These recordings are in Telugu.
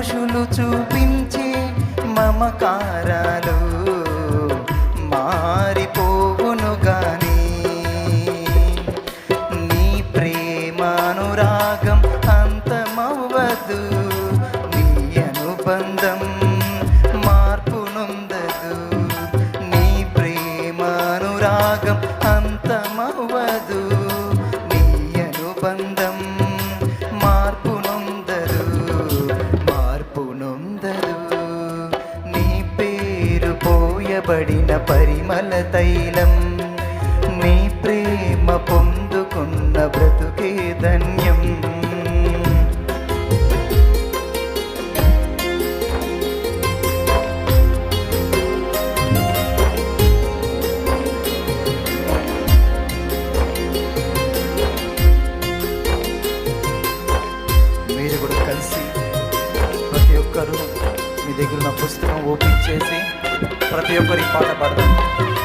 పురుషులు చూపించి మమకారాలు మారిపోవును గాని నీ ప్రేమానురాగం అంతమవ్వదు నీ అనుబంధం మార్పునుందదు. నీ ప్రేమానురాగం പരിമല തൈലം. Ahora estoy yo para perdón.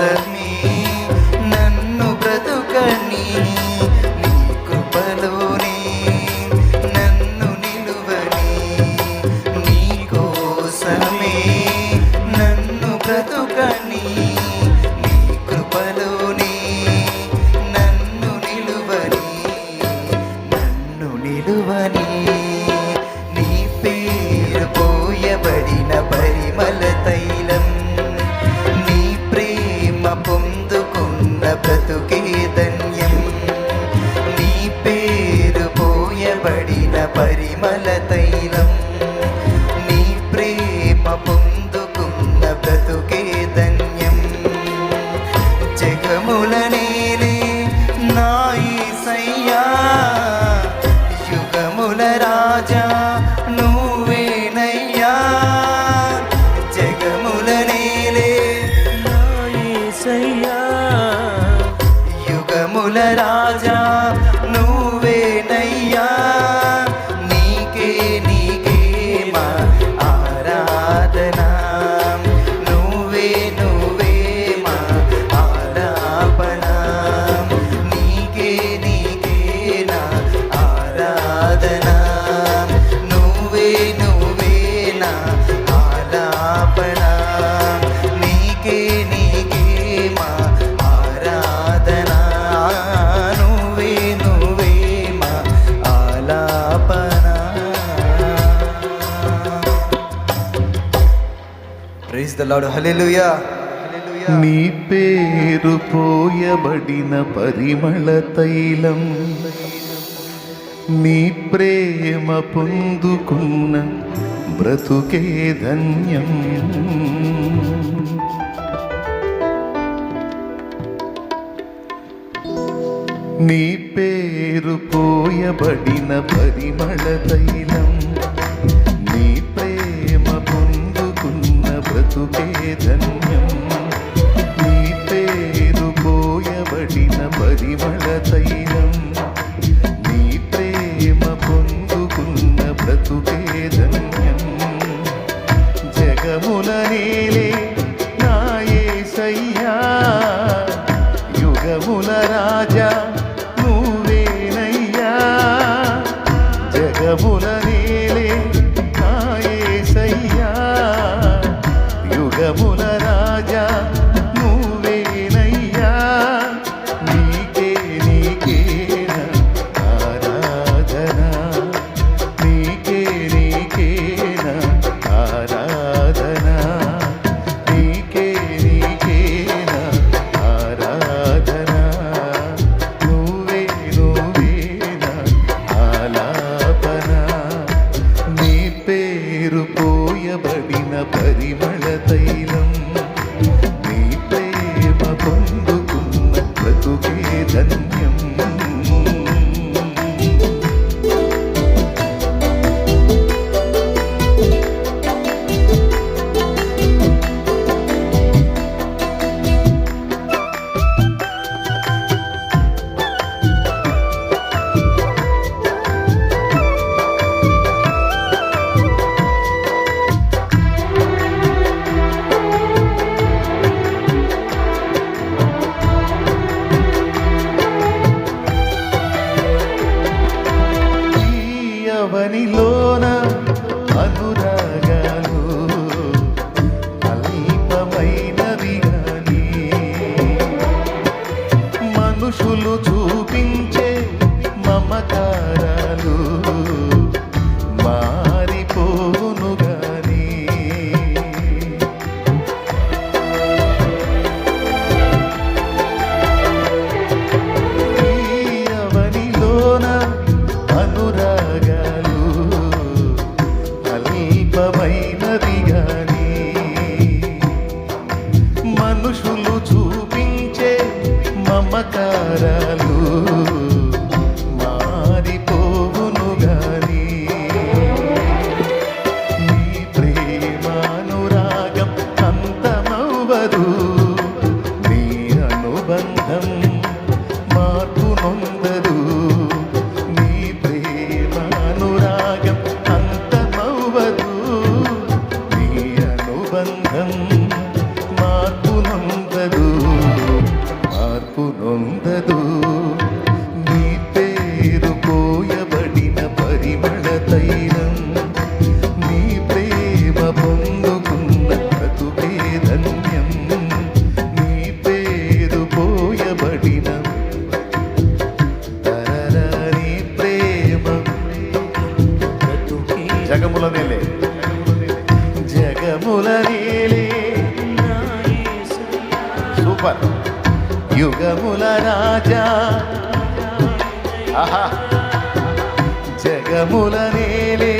Grazie. The lord hallelujah నీ పేరు పోయబడిన పరిమళ తైలం. నీ ప్రేమ పొందుకున్న బ్రతుకే ధన్యం. నీ పేరు పోయబడిన పరిమళ తైలం. బ్రతుకే ధన్యం. నీ పేరు పోయబడిన పరిమళ తైలం. మనుషులు చూపించే మమకారాలు యుగములనేలే సూపర్. యుగముల రాజా. జగముల నేలే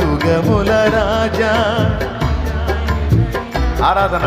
యుగముల రాజా. ఆరాధన.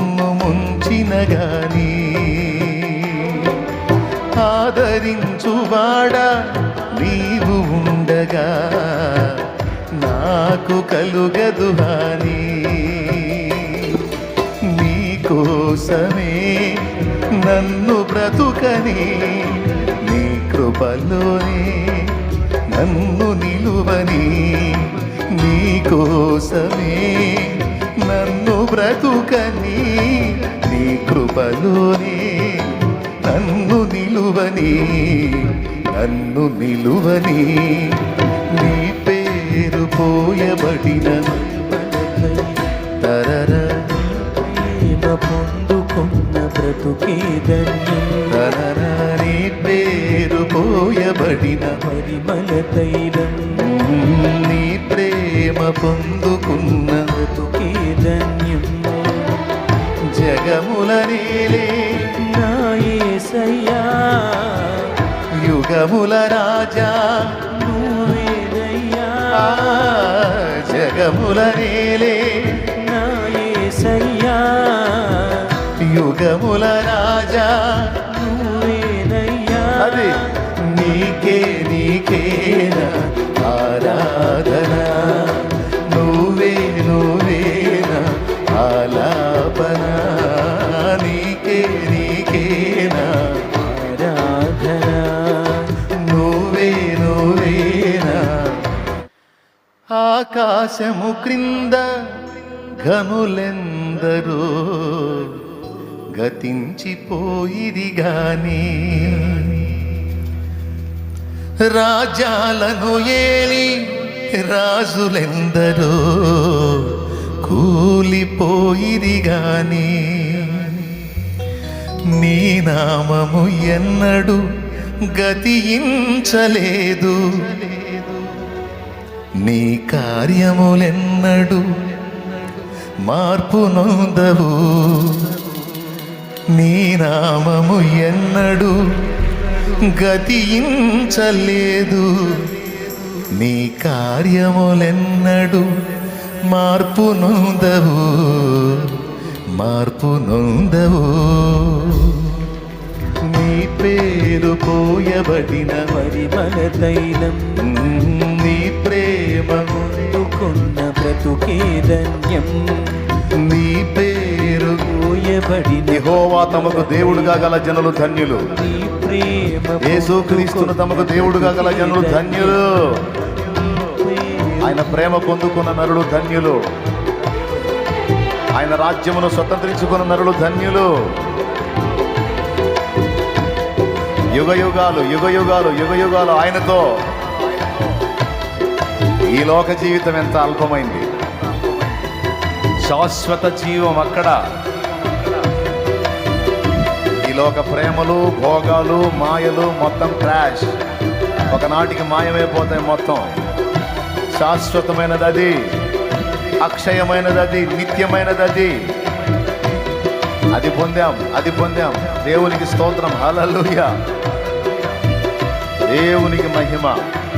ముంచిన ఆదరించువాడా నీవు ఉండగా నాకు కలుగదు హాని. నీ కోసమే నన్ను బ్రతుకని నీ కృపలోనే నన్ను నిలువని. నీ కోసమే నన్ను బ్రతుకని నీ కృపలోనే నన్ను నిలువని నన్ను నిలువని నీ పేరు పోయబడిన తరర ప్రేమ పొందుకున్న బ్రతుకే ధన్యం తరర నీ పేరు పోయబడిన పరిమళ తైలం. నీ ప్రేమ పొందుకున్న జగముల నీలే నా యేసయ్యా యుగముల రాజా నువ్వేనయ్యా. ఆ, జగముల నీలే. నా యేసయ్యా యుగముల రాజా నువ్వేనయ్యా. అది నీకే నీకేనా ఆరాధన. నువ్వే నువ్వేనా ఆలాపన ఆకాశము క్రింద ఘనులెందరో గతించిపోయిది గాని. రాజాలను ఏలి రాజులెందరో కూలిపోయిది గాని. నీ నామము ఎన్నడు గతించలేదు. నీ కార్యములెన్నడు మార్పు నొందవు నీ నామము ఎన్నడు గతించలేదు. నీ కార్యములెన్నడు మార్పు నొందవు మార్పు నొందవు నీ పేరు పోయబడిన మరి మన తైలం బ్రతుకే ధన్యం. నీ పేరు పోయబడిన యెహోవా తమకు దేవుడుగా గల జనులు ధన్యులు. నీ ప్రేమ యేసుక్రీస్తును తమకు దేవుడుగా గల జనులు ధన్యులు. ఆయన ప్రేమ పొందుకున్న నరులు ధన్యులు. ఆయన రాజ్యమును స్వతంత్రించుకున్న నరులు ధన్యులు. యుగ యుగాలు యుగ యుగాలు యుగ యుగాలు ఆయనతో. ఈ లోక జీవితం ఎంత అల్పమైంది? శాశ్వత జీవం అక్కడ. ఈలోక ప్రేమలు భోగాలు మాయలు మొత్తం క్రాష్ ఒకనాటికి మాయమైపోతాయి మొత్తం. శాశ్వతమైనది అది. అక్షయమైనది అది. నిత్యమైనది అది. అది పొందాం అది పొందాం. దేవునికి స్తోత్రం. హలలుయ దేవునికి మహిమ.